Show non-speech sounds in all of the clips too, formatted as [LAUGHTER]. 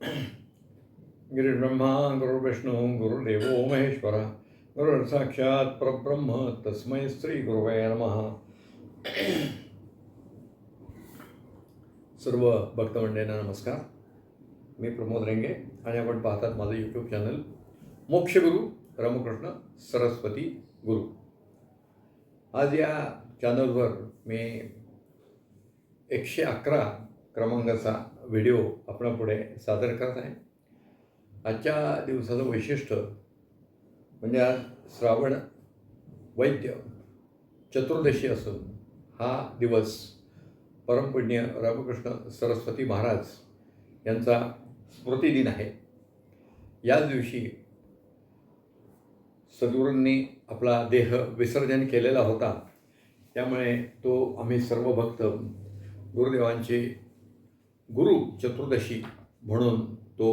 गिरिब्रह्मा गुरुविष्णू गुरुदेवो महेश्वर गुरुर् साक्षात परब्रह्म तस्मै श्री गुरुवे नमः सर्व भक्तमंडळींना नमस्कार मी प्रमोद रेंगे आणि आपण पाहतात माझं यूट्यूब चॅनल मोक्षगुरू रामकृष्ण सरस्वती गुरु आज या चॅनलवर मी एकशे अकरा क्रमांकाचा व्हिडिओ आपणापुढे सादर करत आहे. आजच्या दिवसाचं वैशिष्ट्य म्हणजे आज श्रावण वैद्य चतुर्दशी असून हा दिवस परमपुण्य रामकृष्ण सरस्वती महाराज यांचा स्मृतिदिन आहे. याच दिवशी सद्गुरूंनी आपला देह विसर्जन केलेला होता. त्यामुळे तो आम्ही सर्व भक्त गुरुदेवांची गुरु चतुर्दशी म्हणून तो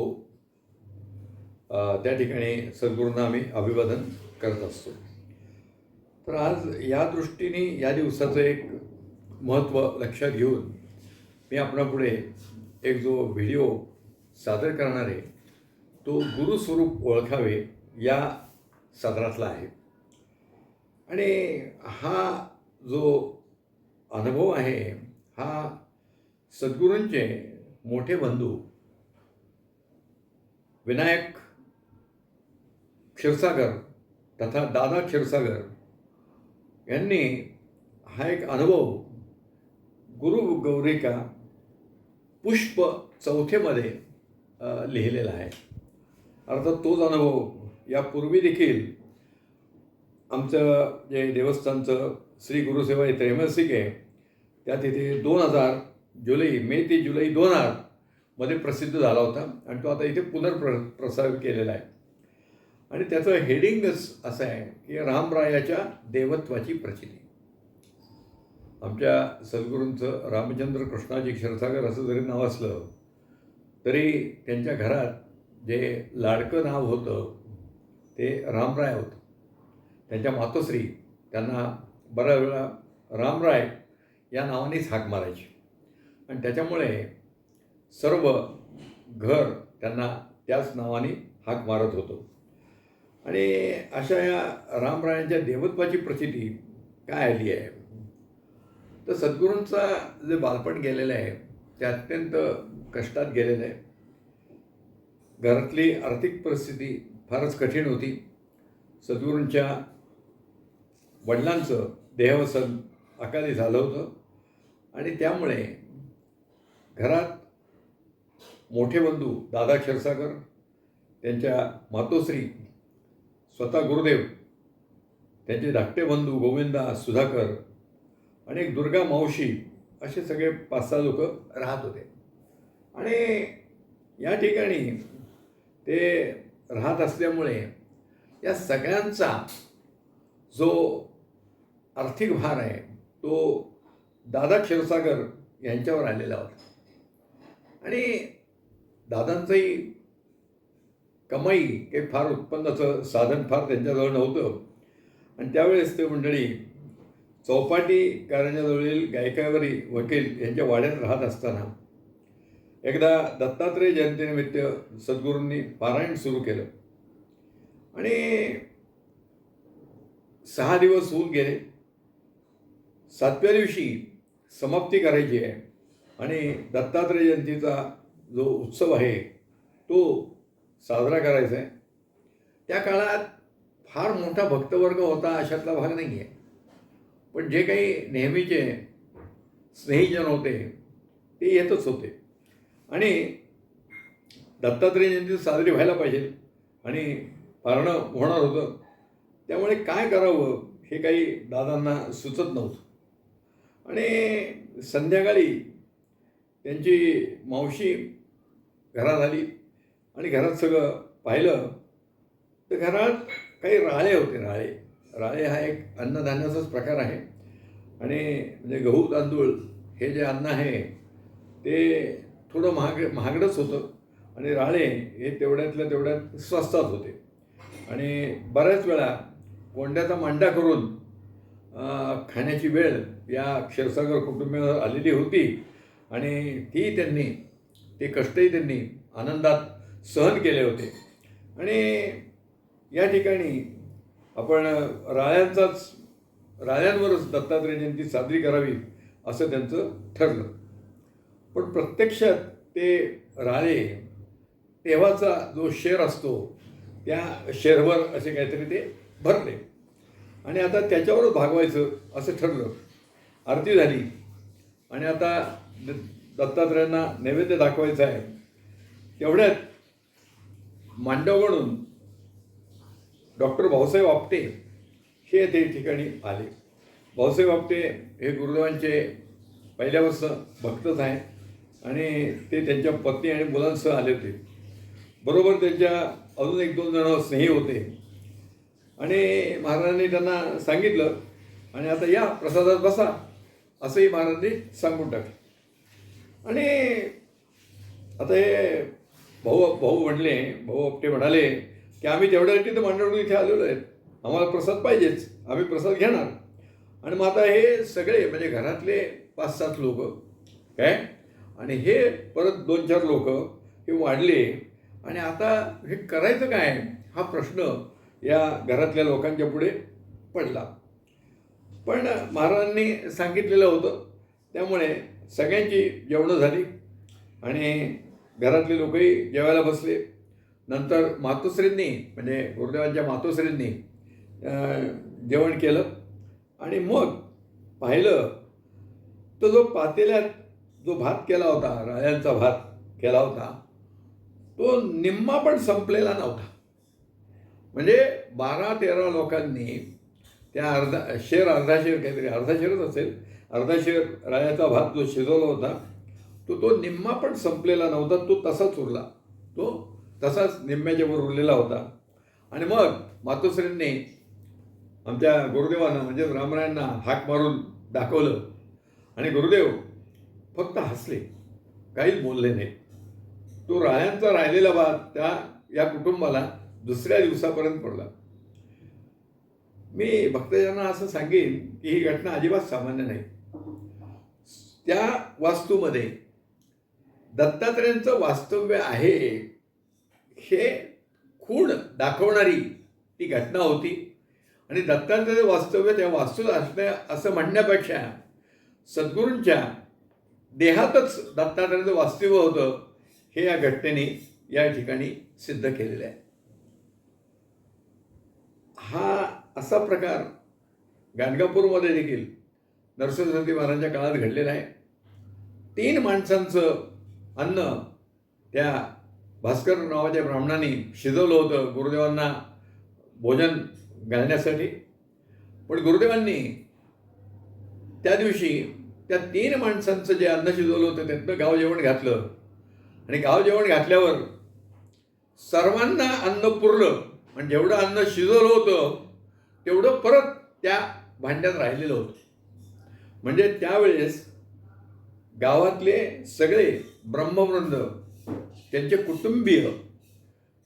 त्या ठिकाणी सद्गुरूंना आम्ही अभिवादन करत असतो. तर आज या दृष्टीने या दिवसाचं एक महत्त्व लक्षात घेऊन मी आपणापुढे एक जो व्हिडिओ सादर करणार आहे तो गुरुस्वरूप ओळखावे या सदरातला आहे. आणि हा जो अनुभव आहे हा सद्गुरूंचे मोठे बंधू विनायक क्षीरसागर तथा दादा क्षीरसागर यांनी हा एक अनुभव गुरु गौरिका पुष्प चौथेमध्ये लिहिलेला आहे. अर्थात तोच अनुभव यापूर्वी देखील आमचं जे देवस्थानचं श्री गुरुसेवा त्रैमासिक आहे त्या तिथे दोन हजार जुलै मे ते जुलै दोन हजारमध्ये प्रसिद्ध झाला होता आणि तो आता इथे पुनर्प्र प्रसारित केलेला आहे. आणि त्याचं हेडिंगच असं आहे की रामरायाच्या देवत्वाची प्रचिती. आमच्या सद्गुरूंचं रामचंद्र कृष्णाजी क्षीरसागर असं जरी नाव असलं तरी त्यांच्या घरात जे लाडकं नाव होतं ते रामराय होतं. त्यांच्या मातोश्री त्यांना बऱ्याच वेळा रामराय या नावानेच हाक मारायची. आणि त्याच्यामुळे सर्व घर त्यांना त्याच नावाने हाक मारत होतो. आणि अशा या रामरायांच्या देवत्वाची प्रसिद्धी काय आली आहे? तर सद्गुरूंचा जे बालपण गेलेलं आहे ते अत्यंत कष्टात गेलेलं आहे. घरातली आर्थिक परिस्थिती फारच कठीण होती. सद्गुरूंच्या वडिलांचं देहवसन अकाली झालं होतं. आणि त्यामुळे घरात मोठे बंधू दादा क्षीरसागर त्यांच्या मातोश्री स्वतः गुरुदेव त्यांचे धाकटे बंधू गोविंदा सुधाकर आणि एक दुर्गा मावशी असे सगळे पाच सहा लोक राहत होते. आणि या ठिकाणी ते राहत असल्यामुळे या सगळ्यांचा जो आर्थिक भार आहे तो दादा क्षीरसागर यांच्यावर आलेला होता. आणि दादांचंही कमाई काही फार उत्पन्नाचं साधन फार त्यांच्याजवळ नव्हतं. आणि त्यावेळेस ते मंडळी चौपाटी कारंजाजवळील गायकावरी वकील यांच्या वाड्यात राहत असताना एकदा दत्तात्रय जयंतीनिमित्त सद्गुरूंनी पारायण सुरू केलं. आणि सहा दिवस होऊन गेले. सातव्या दिवशी समाप्ती करायची आहे. आणि दत्तात्रय जयंतीचा जो उत्सव आहे तो साजरा करायचा आहे. त्या काळात फार मोठा भक्तवर्ग होता अशातला भाग नाही आहे पण जे काही नेहमीचे स्नेहीजन होते ते येतच होते. आणि दत्तात्रय जयंती साजरी व्हायला पाहिजे आणि पारणं होणार होतं. त्यामुळे काय करावं हे काही दादांना सुचत नव्हतं. आणि संध्याकाळी त्यांची मावशी घरात आली आणि घरात सगळं पाहिलं. तर घरात काही राळे होते राळे. राळे हा एक अन्नधान्याचाच प्रकार आहे. आणि म्हणजे गहू तांदूळ हे जे अन्न आहे ते थोडं महाग महागडंच होतं. आणि राळे हे तेवढ्यातल्या तेवढ्यात स्वस्तात होते. आणि बऱ्याच वेळा कोंड्याचा मांडा करून खाण्याची वेळ या क्षीरसागर कुटुंबियावर आलेली होती. आणि ती त्यांनी ते कष्टही त्यांनी आनंदात सहन केले होते. आणि या ठिकाणी आपण राळ्यांचाच राळ्यांवरच दत्तात्रय जयंती साजरी करावी असं त्यांचं ठरलं. पण प्रत्यक्षात ते राळे तेव्हाचा जो शेर असतो त्या शेरवर असे काहीतरी ते भरले. आणि आता त्याच्यावरच भागवायचं असं ठरलं. आरती झाली. आणि आता दत्तात्रयांना नैवेद्य दाखवायचं आहे. तेवढ्यात म्हणून डॉक्टर भाऊसाहेब आपटे हे ते ठिकाणी आले. भाऊसाहेब आपटे हे गुरुदेवांचे पहिल्यापासून भक्तच आहे आणि ते त्यांच्या पत्नी आणि मुलांसह आले होते. बरोबर त्यांच्या अजून एक दोन जण स्नेही होते. आणि महाराजांनी त्यांना सांगितलं आणि आता या प्रसादात बसा असंही महाराजांनी सांगून टाकलं. आणि आता हे भाऊ भाऊ म्हणले भाऊ आपटे म्हणाले की आम्ही तेवढ्यासाठी तर मांडवडून इथे आलेलो आहेत आम्हाला प्रसाद पाहिजेच आम्ही प्रसाद घेणार. आणि मग आता हे सगळे म्हणजे घरातले पाच सात लोक काय? आणि हे परत दोन चार लोक हे वाढले. आणि आता हे करायचं काय? हा प्रश्न या घरातल्या लोकांच्या पुढे पडला. पण महाराजांनी सांगितलेलं होतं त्यामुळे सगळ्यांची जेवणं झाली आणि घरातले लोकही जेवायला बसले. नंतर मातोश्रींनी म्हणजे गुरुदेवांच्या मातोश्रींनी जेवण केलं. आणि मग पाहिलं तर जो पातेल्यात जो भात केला होता राळ्यांचा भात केला होता तो निम्मा पण संपलेला नव्हता. म्हणजे बारा तेरा लोकांनी त्या अर्धा शेर अर्धा शेर काहीतरी अर्धा शेरच असेल अर्धा शेर रायाचा भात जो शिजवला होता तो तो निम्मा पण संपलेला नव्हता तो तसाच उरला. तो तसाच निम्म्याच्या वर उरलेला होता. आणि मग मातोश्रींनी आमच्या गुरुदेवांना म्हणजेच रामरायांना हाक मारून दाखवलं. आणि गुरुदेव फक्त हसले काहीच बोलले नाही. तो रायांचा राहिलेला भात त्या या कुटुंबाला दुसऱ्या दिवसापर्यंत पडला. मी भक्तजनांना असं सांगेन की ही घटना अजिबात सामान्य नाही. त्या वास्तूमध्ये दत्तात्रयांचं वास्तव्य आहे हे खूण दाखवणारी ती घटना होती. आणि दत्तात्रय वास्तव्य त्या वास्तूत असणे असं म्हणण्यापेक्षा सद्गुरूंच्या देहातच दत्तात्रयाचं वास्तव्य होतं हे या घटनेने या ठिकाणी सिद्ध केलेलं आहे. हा असा प्रकार गाणगापूरमध्ये देखील नरसिंहसरस्वती महाराजांच्या काळात घडलेला आहे. तीन माणसांचं अन्न त्या भास्कर नावाच्या ब्राह्मणाने शिजवलं होतं. गुरुदेवांना भोजन घालण्यासाठी. पण गुरुदेवांनी त्या दिवशी त्या तीन माणसांचं जे अन्न शिजवलं होतं त्यातनं गाव जेवण घातलं. आणि गाव जेवण घातल्यावर सर्वांना अन्न पुरलं. आणि जेवढं अन्न शिजवलं होतं तेवढं परत त्या भांड्यात राहिलेलं होतं. म्हणजे त्यावेळेस गावातले सगळे ब्रह्मवृंद त्यांचे कुटुंबीय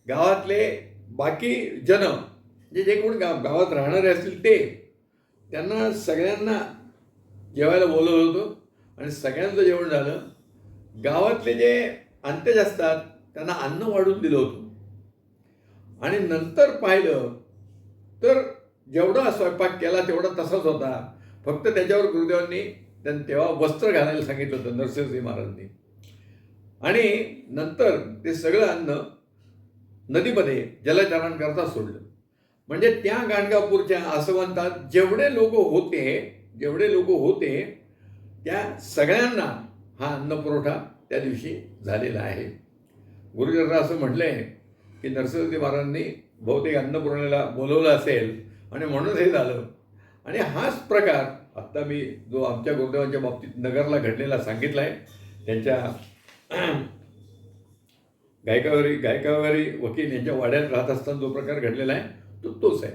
गावातले बाकी जन जे जे कोण गाव गावात राहणारे असतील ते त्यांना सगळ्यांना जेवायला बोलवलं होतं आणि सगळ्यांचं जेवण झालं. गावातले जे अंत्यज असतात त्यांना अन्न वाढून दिलं होतं. आणि नंतर पाहिलं तर जेवढा स्वयंपाक केला तेवढा तसाच होता. फक्त त्याच्यावर गुरुदेवांनी त्यांनी तेव्हा वस्त्र घालायला सांगितलं होतं नरसिंहजी महाराजांनी. आणि नंतर ते सगळं अन्न नदीमध्ये जलचरण करता सोडलं. म्हणजे त्या गाणगापूरच्या आसवंतात जेवढे लोक होते जेवढे लोक होते त्या सगळ्यांना हा अन्नपुरवठा त्या दिवशी झालेला आहे. गुरुजरांना असं म्हटलंय की नरसिंहजी महाराजांनी बहुतेक अन्नपूर्णेला बोलवलं असेल आणि म्हणून हे झालं. आणि हाच प्रकार आत्ता मी जो आमच्या गुरुदेवांच्या बाबतीत नगरला घडलेला सांगितला आहे त्यांच्या [CLEARS THROAT] गायकावारी गायकावारी वकील यांच्या वाड्यात राहत असताना जो प्रकार घडलेला आहे तो तोच आहे.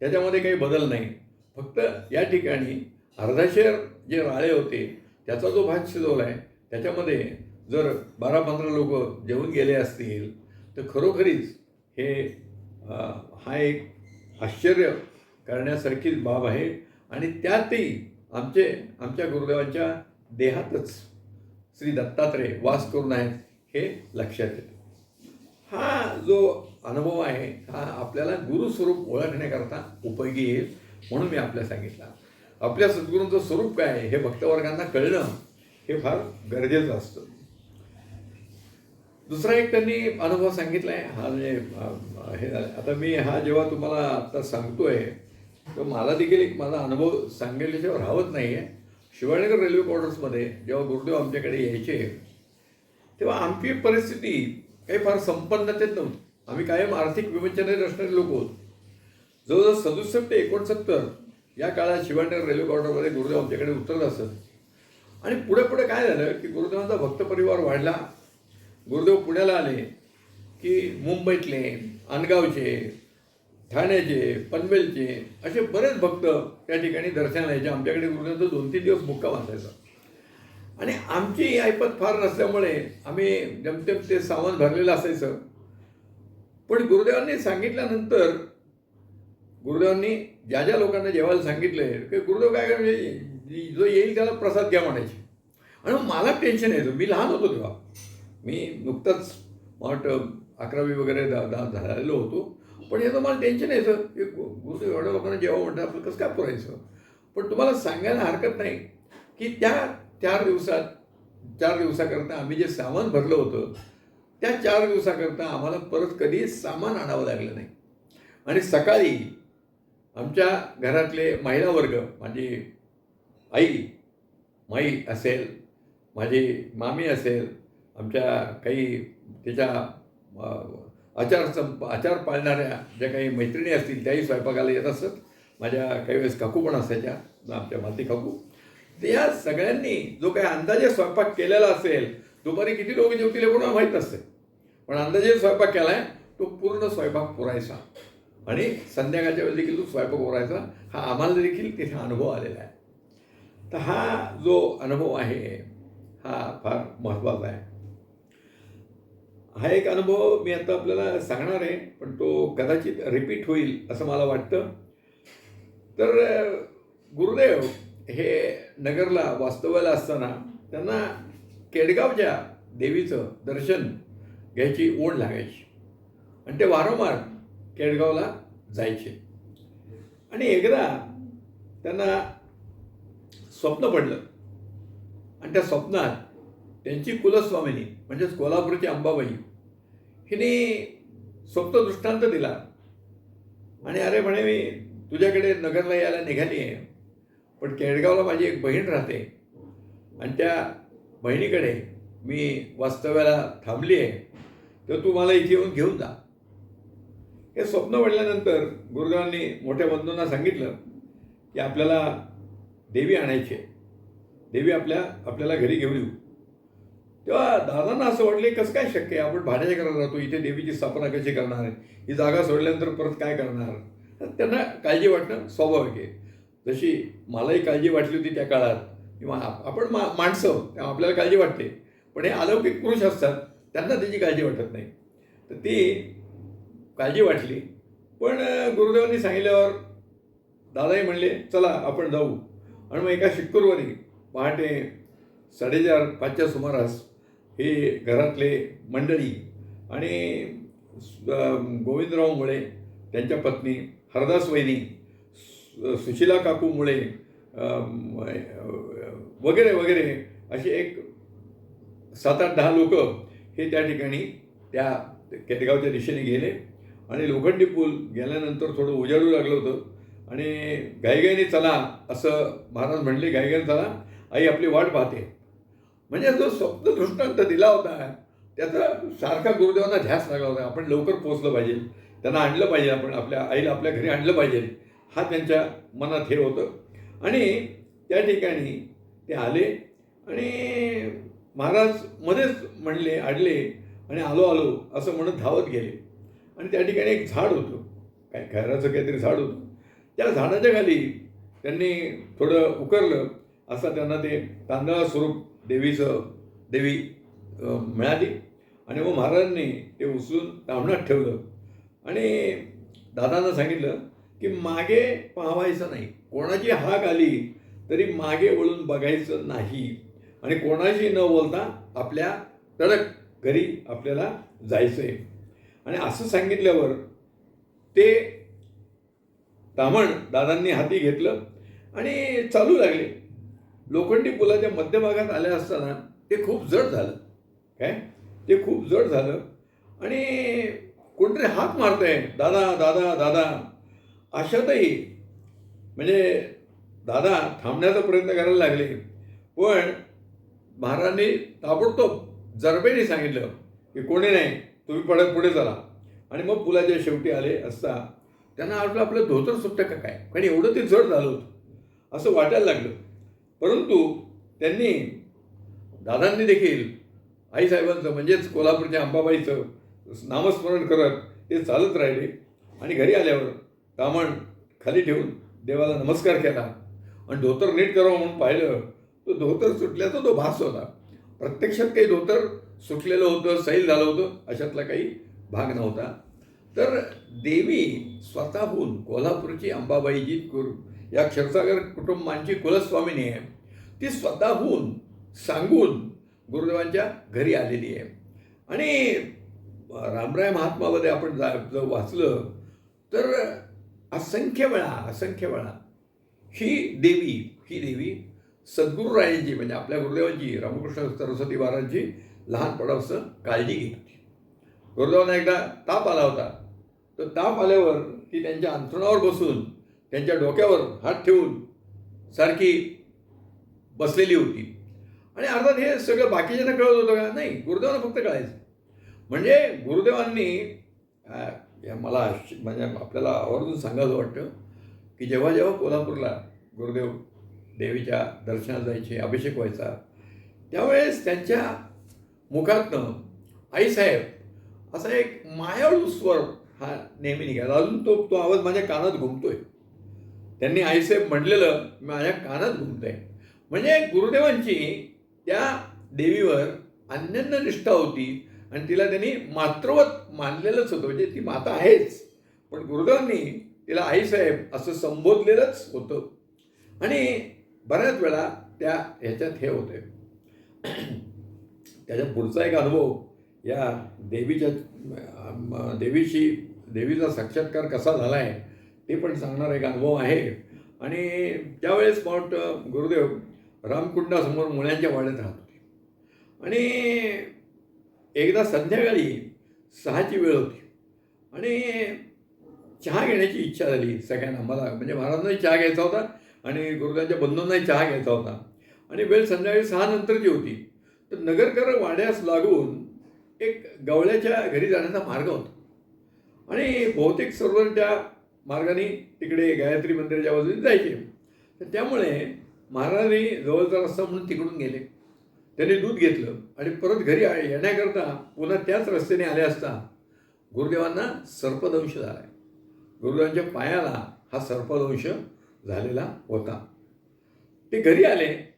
त्याच्यामध्ये काही बदल नाही. फक्त या ठिकाणी अर्धाशेर जे राळे होते त्याचा जो भात शिजवला आहे त्याच्यामध्ये जर बारा पंधरा लोक जेवून गेले असतील तर खरोखरीच हे हा एक आश्चर्य करण्यासारखीच बाब आहे. आणि त्यातही आमचे आमच्या गुरुदेवांच्या देहातच श्री दत्तात्रय वास करून आहेत हे लक्षात येते. हा जो अनुभव आहे हा आपल्याला गुरुस्वरूप ओळखण्याकरता उपयोगी येईल म्हणून मी आपल्या सांगितला. आपल्या सद्गुरूंचं स्वरूप काय आहे हे भक्तवर्गांना कळणं हे फार गरजेचं असतं. दुसरा एक त्यांनी अनुभव सांगितला आहे हा म्हणजे हे झालं आता मी हा जेव्हा तुम्हाला आता सांगतोय तर मला देखील एक माझा अनुभव सांगेल राहत नाही आहे शिवाजीनगर रेल्वे क्वार्टर्समध्ये जेव्हा गुरुदेव आमच्याकडे यायचे तेव्हा आमची परिस्थिती काही फार संपन्नतेत नव्हती. आम्ही कायम आर्थिक विवंचनेत असणारे लोक होत. जवळजवळ सदुसष्ट ते एकोणसत्तर या काळात शिवाजीनगर रेल्वे क्वार्टरमध्ये गुरुदेव आमच्याकडे उतरत असत. आणि पुढे पुढे काय झालं की गुरुदेवांचा भक्त परिवार वाढला. गुरुदेव पुण्याला आले की मुंबईतले अनगावचे ठाण्याचे पनवेलचे असे बरेच भक्त त्या ठिकाणी दर्शनाला यायचे आमच्याकडे गुरुदेवांचा दोन तीन दिवस मुक्काम असायचा आणि आमची ऐपत फार नसल्यामुळे आम्ही जमतेम ते सामान भरलेलं असायचं. पण गुरुदेवांनी सांगितल्यानंतर गुरुदेवांनी ज्या ज्या लोकांना जेवायला सांगितलंय की गुरुदेव काय म्हणजे जो येईल त्याला प्रसाद घ्या म्हणायचे. आणि मला टेन्शन यायचं. मी लहान होतो तेव्हा. मी नुकतंच वाट अकरावी वगैरे दा दा झालेलो होतो. पण याचं मला टेन्शन यायचं की गु- गुरुदेव एवढ्या लोकांना जेव्हा म्हणतात आपलं कसं काय पुरायचं पण तुम्हाला सांगायला हरकत नाही की त्या चार दिवसात चार दिवसाकरता आम्ही जे सामान भरलं होतं त्या चार दिवसाकरता आम्हाला परत कधी सामान आणावं लागलं नाही. आणि सकाळी आमच्या घरातले महिला वर्ग माझी आई माई असेल माझी मामी असेल आमच्या काही त्याच्या आचार संप आचार पाळणाऱ्या ज्या काही मैत्रिणी असतील त्याही स्वयंपाकाला येत असत. माझ्या काही वेळेस काकू पण असायच्या आमच्या माती काकू. या सगळ्यांनी जो काही अंदाजे स्वयंपाक केलेला असेल दुपारी किती लोक जेवतील हे कोणाला माहीत नसते. पण अंदाजे स्वयंपाक केलाय तो पूर्ण स्वयंपाक पुरायचा. आणि संध्याकाळच्या वेळेस देखील तो स्वयंपाक पुरायचा. हा आम्हाला देखील तिथे अनुभव आलेला आहे. तर हा जो अनुभव आहे हा फार महत्त्वाचा आहे. हा एक अनुभव मी आता आपल्याला सांगणार आहे पण तो कदाचित रिपीट होईल असं मला वाटतं. तर गुरुदेव हे नगरला वास्तव्याला असताना त्यांना केडगावच्या देवीचं दर्शन घ्यायची ओढ लागायची. आणि ते वारंवार केडगावला जायचे. आणि एकदा त्यांना स्वप्न पडलं. आणि त्या स्वप्नात त्यांची कुलस्वामिनी म्हणजेच कोल्हापूरची अंबाबाई हिने स्वप्न दृष्टांत दिला. आणि अरे म्हणे मी तुझ्याकडे नगरला यायला निघाली आहे पण केडगावला माझी एक बहीण राहते. आणि त्या बहिणीकडे मी वास्तव्याला थांबली आहे तर तू मला इथे येऊन घेऊन जा. हे स्वप्न वडल्यानंतर गुरुदेवांनी मोठ्या बंधूंना सांगितलं की आपल्याला देवी आणायची आहे. देवी आपल्या आपल्याला घरी घेऊन येऊ. तेव्हा दादांना असं वाटले कसं काय शक्य आहे? आपण भाड्याच्या घरात राहतो इथे देवीची स्थापना कशी करणार आहे? ही जागा सोडल्यानंतर परत काय करणार? त्यांना काळजी वाटणं स्वाभाविक आहे. जशी मलाही काळजी वाटली होती त्या काळात किंवा आपण मा माणसं आपल्याला काळजी वाटते पण हे अलौकिक पुरुष असतात त्यांना त्याची काळजी वाटत नाही. तर ती काळजी वाटली. पण गुरुदेवांनी सांगितल्यावर दादाही म्हणले चला आपण जाऊ. आणि मग एका शुक्रवारी पहाटे साडेचार पाचच्या सुमारास हे घरातले मंडळी आणि गोविंदराव मुळे त्यांच्या पत्नी हरदास वहिनी सु- सुशिला काकू मुळे वगैरे वगैरे असे एक सात आठ दहा लोक हे त्या ठिकाणी त्या केतगावच्या दिशेने गेले आणि लोखंडी पूल गेल्यानंतर थोडं उजाडू लागलं होतं आणि घाईघाईने चला असं महाराज म्हणले घाईघाईने चला आई आपली वाट पाहते. म्हणजे जो स्वप्न दृष्टांत दिला होता त्याचा सारखा गुरुदेवांना ध्यास लागला होता. आपण लवकर पोचलं पाहिजे. त्यांना आणलं पाहिजे. आपण आपल्या आईला आपल्या घरी आणलं पाहिजे. हा त्यांच्या मनात हे होतं. आणि त्या ठिकाणी ते आले. आणि महाराज मध्येच म्हणले आडले आणि आलो आलो असं म्हणत धावत गेले. आणि त्या ठिकाणी एक झाड होतं. काय खैराचं काहीतरी झाड होतं. त्या झाडाच्या खाली त्यांनी थोडं उकरलं. असं त्यांना ते तांदळा स्वरूप देवीचं देवी मिळाली. आणि मग महाराजांनी ते उचलून तांबणात ठेवलं. आणि दादांना सांगितलं की मागे पाहावायचं नाही. कोणाची हाक आली तरी मागे वळून बघायचं नाही. आणि कोणाशी न बोलता आपल्या तडक घरी आपल्याला जायचं आहे आणि असं सांगितल्यावर ते तामण दादांनी हाती घेतलं आणि चालू लागले. लोखंडी पुलाच्या मध्यभागात आल्या असताना ते खूप जड झालं. काय? ते खूप जड झालं. आणि कोणतरी हात मारतंय दादा दादा दादा. अशातही म्हणजे दादा थांबण्याचा प्रयत्न करायला लागले. पण महाराजांनी ताबडतोब जरबेने सांगितलं की कोणी नाही तुम्ही पडत पुढे चला. आणि मग पुलाच्या शेवटी आले असता त्यांना वाटलं आपलं धोतर सुट्ट का काय? कारण एवढं ते जड झालं होतं. असं वाटायला लागलं. परंतु त्यांनी दादांनी देखील आईसाहेबांचं म्हणजेच कोल्हापूरच्या अंबाबाईचं नामस्मरण करत ते चालत राहिले आणि घरी आल्यावर तामण खाली ठेवून देवाला नमस्कार केला. आणि धोतर नीट करावं म्हणून पाहिलं तो धोतर सुटल्याचा तो भास होता. प्रत्यक्षात काही धोतर सुटलेलं होतं सैल झालं होतं अशातला काही भाग नव्हता. तर देवी स्वतःहून कोल्हापूरची अंबाबाईजी कुर या क्षीरसागर कुटुंबांची कुलस्वामिनी आहे. ती स्वतःहून सांगून गुरुदेवांच्या घरी आलेली आहे. आणि रामराय महात्मामध्ये आपण जा जर वाचलं तर असंख्य वेळा असंख्य वेळा ही देवी ही देवी सद्गुरुरायांची म्हणजे आपल्या गुरुदेवांची रामकृष्ण सरस्वती महाराजांची लहानपणापासून काळजी घेत होती. गुरुदेवांना एकदा ताप आला होता. तर ताप आल्यावर ती त्यांच्या अंथरुणावर बसून त्यांच्या डोक्यावर हात ठेवून सारखी बसलेली होती. आणि अर्थात हे सगळं बाकीच्यांना कळत होतं का? नाही गुरुदेवांना फक्त कळायचं. म्हणजे गुरुदेवांनी मला आश्च- म्हणजे आपल्याला आवर्जून सांगायचं वाटतं की जेव्हा जेव्हा कोल्हापूरला गुरुदेव देवीच्या दर्शनाला जायचे अभिषेक व्हायचा त्यावेळेस त्यांच्या मुखातनं आईसाहेब असा एक मायाळू स्वर हा नेहमी निघाला. अजून तो तो आवाज माझ्या कानात घुमतोय. त्यांनी आईसाहेब म्हणलेलं माझ्या कानात घुमतंय. म्हणजे गुरुदेवांची त्या देवीवर अन्यन्य निष्ठा होती आणि तिला त्यांनी मातृवत मानलेलंच होतं म्हणजे ती माता आहेच. पण गुरुदेवांनी तिला आईसाहेब असं संबोधलेलंच होतं. आणि बऱ्याच वेळा त्या ह्याच्यात हे होते त्याच्या पुढचा एक अनुभव या देवीच्या देवीशी देवीचा साक्षात्कार कसा झाला आहे ते पण सांगणारा एक अनुभव आहे. आणि त्यावेळेस माउंट गुरुदेव रामकुंडासमोर मुळ्यांच्या वाड्यात राहत होते. आणि एकदा संध्याकाळी सहाची वेळ होती. आणि चहा घेण्याची इच्छा झाली सगळ्यांना. मला म्हणजे महाराजांनाही चहा घ्यायचा होता आणि गुरुदेवांच्या बंधूंनाही चहा घ्यायचा होता. आणि वेळ संध्याकाळी सहा नंतरची होती. तर नगरकर वाड्यास लागून एक गवळ्याच्या घरी जाण्याचा मार्ग होता. आणि बहुतेक सर्व त्या मार्गाने तिकडे गायत्री मंदिराच्या बाजूने जायचे. तर त्यामुळे महाराजांनी जवळचा रस्ता म्हणून तिकडून गेले. त्यांनी दूध घेतलं आणि परत घरी येण्याकरता पुन्हा त्याच रस्त्याने आले असता गुरुदेवांना सर्पदंश झाला. आहे गुरुदेवांच्या पायाला हा सर्पदंश झालेला होता. ते घरी आले.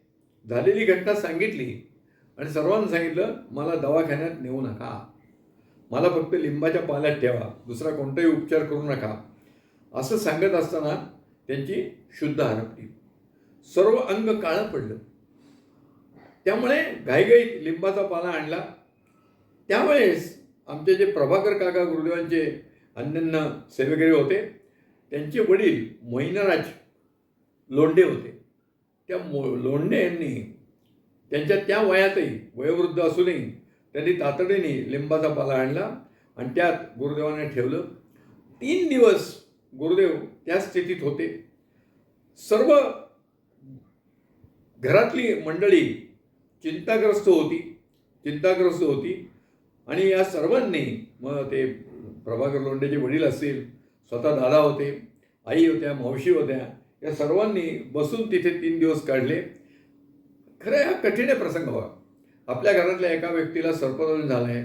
झालेली घटना सांगितली आणि सर्वांना सांगितलं मला दवाखान्यात नेऊ नका. मला फक्त लिंबाच्या पाल्यात ठेवा. दुसरा कोणताही उपचार करू नका. असं सांगत असताना त्यांची शुद्ध हरपली सर्व अंग काळं पडलं. त्यामुळे घाईघाईत लिंबाचा पाला आणला. त्यावेळेस आमचे जे प्रभाकर काका गुरुदेवांचे अन्यन्य सेवेकरी होते त्यांचे वडील मोहिनराज लोंढे होते. त्या मो लोंढे यांनी त्यांच्या त्या वयातही वयोवृद्ध असूनही त्यांनी तातडीने लिंबाचा पाला आणला आणि त्यात गुरुदेवाने ठेवलं. तीन दिवस गुरुदेव त्या स्थितीत होते. सर्व घरातली मंडळी चिंताग्रस्त होती चिंताग्रस्त होती. आणि या सर्वांनी मग ते प्रभाकर लोंडेचे वडील असतील स्वतः दादा होते आई होत्या मावशी होत्या या सर्वांनी बसून तिथे तीन दिवस काढले. खरं हा कठीण प्रसंग बघा आपल्या घरातल्या एका व्यक्तीला सर्पदोष झाला आहे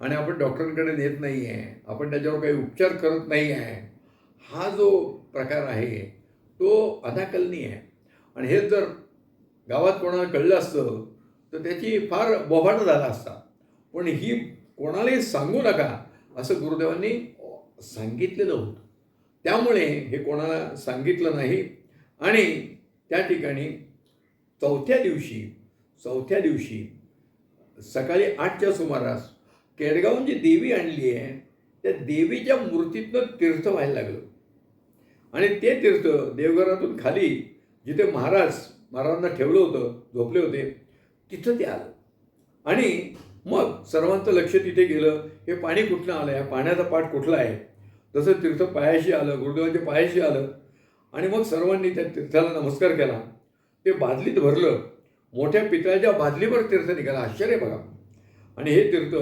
आणि आपण डॉक्टरांकडे नेत नाही आहे आपण त्याच्यावर काही उपचार करत नाही आहे हा जो प्रकार आहे तो अनाकलनीय आहे. आणि हे जर गावात कोणाला कळलं असतं तर त्याची फार बोभाटा झाला असता. पण ही कोणालाही सांगू नका असं गुरुदेवांनी सांगितलेलं होतं. त्यामुळे हे कोणाला सांगितलं नाही. आणि त्या ठिकाणी चौथ्या दिवशी चौथ्या दिवशी सकाळी आठच्या सुमारास केडगावून जी देवी आणली आहे त्या देवीच्या मूर्तीतनं तीर्थ व्हायला लागलं. आणि ते तीर्थ देवघरातून खाली जिथे महाराज महाराजांना ठेवलं होतं झोपले होते तिथं ते आलं. आणि मग सर्वांचं लक्ष तिथे गेलं. हे पाणी कुठलं आलं? आहे पाण्याचा पाठ कुठला आहे? तसं तीर्थ पायाशी आलं गुरुदेवांच्या पायाशी आलं. आणि मग सर्वांनी त्या तीर्थाला नमस्कार केला. ते बादलीत भरलं. मोठ्या पितळाच्या बादलीवर तीर्थ निघाला. आश्चर्य बघा. आणि हे तीर्थ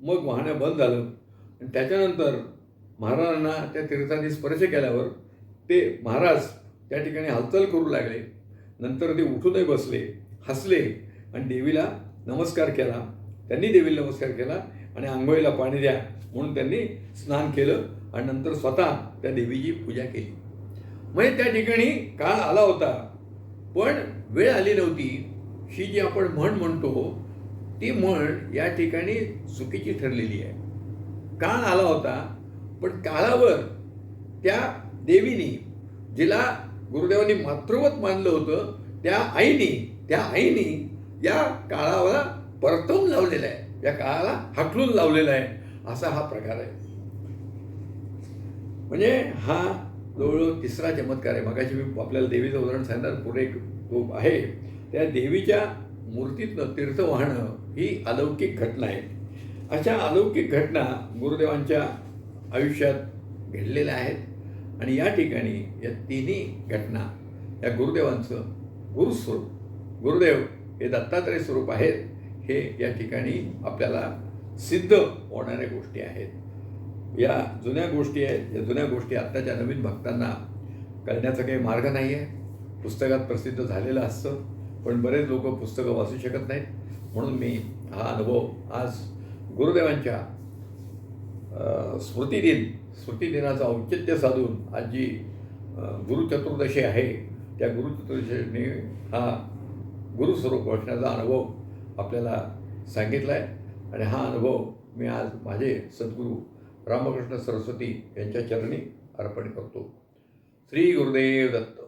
मग वाहणं बंद झालं. आणि त्याच्यानंतर महाराजांना त्या तीर्थाने स्पर्श केल्यावर ते महाराज त्या ठिकाणी हालचाल करू लागले. नंतर ते उठूनही बसले हसले आणि देवीला नमस्कार केला. त्यांनी देवीला नमस्कार केला आणि आंघोळीला पाणी द्या म्हणून त्यांनी स्नान केलं आणि नंतर स्वतः त्या देवीची पूजा केली. म्हणजे त्या ठिकाणी काळ आला होता पण वेळ आली नव्हती. ही जी आपण म्हण म्हणतो ती म्हण या ठिकाणी चुकीची ठरलेली आहे. काळ आला होता पण काळावर त्या देवीनी जिला गुरुदेवांनी मातृवत मानलं होतं त्या आईनी त्या आईनी या काळाला परतवून लावलेला आहे. या काळाला हाकलून लावलेला आहे. असा हा प्रकार आहे. म्हणजे हा जवळजवळ तिसरा चमत्कार आहे. मगाशी मी आपल्याला देवीचं उदाहरण सांगणार पुढे एक तो आहे. त्या देवीच्या मूर्तीतनं तीर्थ वाहणं ही अलौकिक घटना आहे. अशा अलौकिक घटना गुरुदेवांच्या आयुष्यात घडलेल्या आहेत. आणि या ठिकाणी या तिन्ही घटना या गुरुदेवांचं गुरुस्वरूप गुरुदेव हे दत्तात्रय स्वरूप आहेत हे या ठिकाणी आपल्याला सिद्ध होणाऱ्या गोष्टी आहेत. या जुन्या गोष्टी आहेत या जुन्या गोष्टी आत्ताच्या नवीन भक्तांना कळण्याचा काही मार्ग नाही आहे पुस्तकात प्रसिद्ध झालेलं असतं पण बरेच लोक पुस्तकं वाचू शकत नाहीत. म्हणून मी हा अनुभव आज गुरुदेवांच्या स्मृतिदिन स्मृतिदिनाचं औचित्य साधून आज जी गुरुचतुर्दशी आहे त्या गुरुचतुर्दशीने हा गुरुस्वरूप असण्याचा अनुभव आपल्याला सांगितला आहे आणि हा अनुभव मी आज माझे सद्गुरू रामकृष्ण सरस्वती यांच्या चरणी अर्पण करतो. श्री गुरुदेव दत्त.